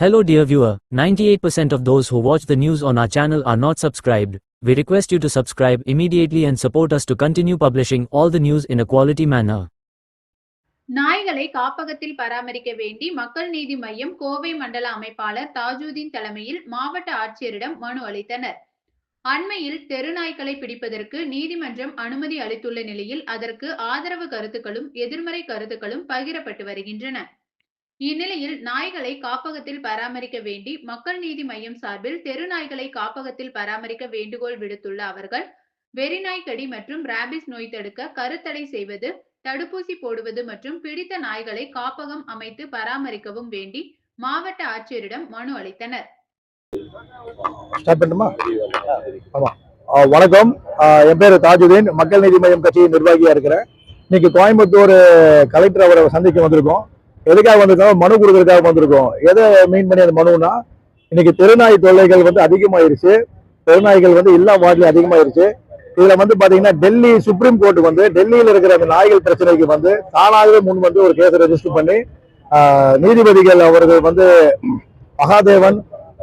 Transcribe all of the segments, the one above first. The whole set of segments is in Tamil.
Hello dear viewer, 98% of those who watch the news on our channel are not subscribed. We request you to subscribe immediately and support us to continue publishing all the news in a quality manner. நாய்களை காப்பகத்தில் பராமரிக்க வேண்டி மக்கள் நீதி மையம் கோவை மண்டல அமைப்பாளர் தாஜுதீன் தலைமையில் மாவட்ட ஆட்சியரிடம் மனு அளித்தனர் அண்மையில் தெருநாய்களை பிடிப்பதற்கு நீதிமன்றம் அனுமதி அளித்துள்ள நிலையில் அதற்கு ஆதரவு கருத்துக்களும் எதிர்மறை கருத்துக்களும் பகிரப்பட்டு வருகின்றன இந்நிலையில் நாய்களை காப்பகத்தில் பராமரிக்க வேண்டி மக்கள் நீதி மையம் சார்பில் தெரு நாய்களை காப்பகத்தில் பராமரிக்க வேண்டுகோள் விடுத்துள்ள அவர்கள் வெறிநாய் கடி மற்றும் ராபிஸ் நோய் தடுக்க கருத்தடை செய்வது தடுப்பூசி போடுவது மற்றும் பிடித்த நாய்களை காப்பகம் அமைத்து பராமரிக்கவும் வேண்டி மாவட்ட ஆட்சியரிடம் மனு அளித்தனர். வணக்கம். என் பேர் தாஜுதீன். மக்கள் நீதி மையம் கட்சியின் நிர்வாகியா இருக்கிறேன். இன்னைக்கு கோயம்புத்தூர் கலெக்டர் அவரை சந்திக்க வந்திருக்கோம். எதுக்காக வந்திருக்கோம்? மனு கொடுக்கறதுக்காக வந்திருக்கோம். எதை மீன் பண்ணி அந்த மனுனா இன்னைக்கு தெருநாய் தொல்லைகள் வந்து அதிகமாயிருச்சு. தெருநாய்கள் வந்து எல்லா வார்டிலையும் அதிகமாயிருச்சு. இதுல வந்து பாத்தீங்கன்னா டெல்லி சுப்ரீம் கோர்ட் வந்து டெல்லியில இருக்கிற அந்த நாய்கள் பிரச்சனைக்கு வந்து தானாகவே முன் வந்து ஒரு கேஸ் ரெஜிஸ்டர் பண்ணி நீதிபதிகள் அவர்கள் வந்து மகாதேவன்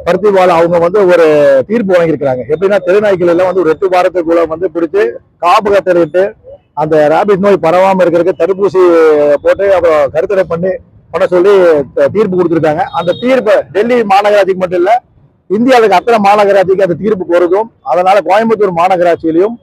பருத்திபால அவங்க வந்து ஒரு தீர்ப்பு வாங்கியிருக்கிறாங்க எப்படின்னா தெருநாய்கள் எல்லாம் வந்து ஒரு எட்டு வாரத்துக்குள்ள வந்து பிடிச்சு காப்பகத்தில் இட்டு அந்த ரேபிட் நோய் பரவாம இருக்கிறதுக்கு தடுப்பூசி போட்டு அப்புறம் கருத்தடை பண்ணி பண்ண சொல்லி த- தீர்ப்பு கொடுத்துருக்காங்க. அந்த தீர்ப்பை டெல்லி மாநகராட்சிக்கு மட்டும் இல்லை இந்தியாவுக்கு அத்தனை மாநகராட்சிக்கு அந்த தீர்ப்பு பொருந்தும். அதனால கோயம்புத்தூர் மாநகராட்சியிலையும்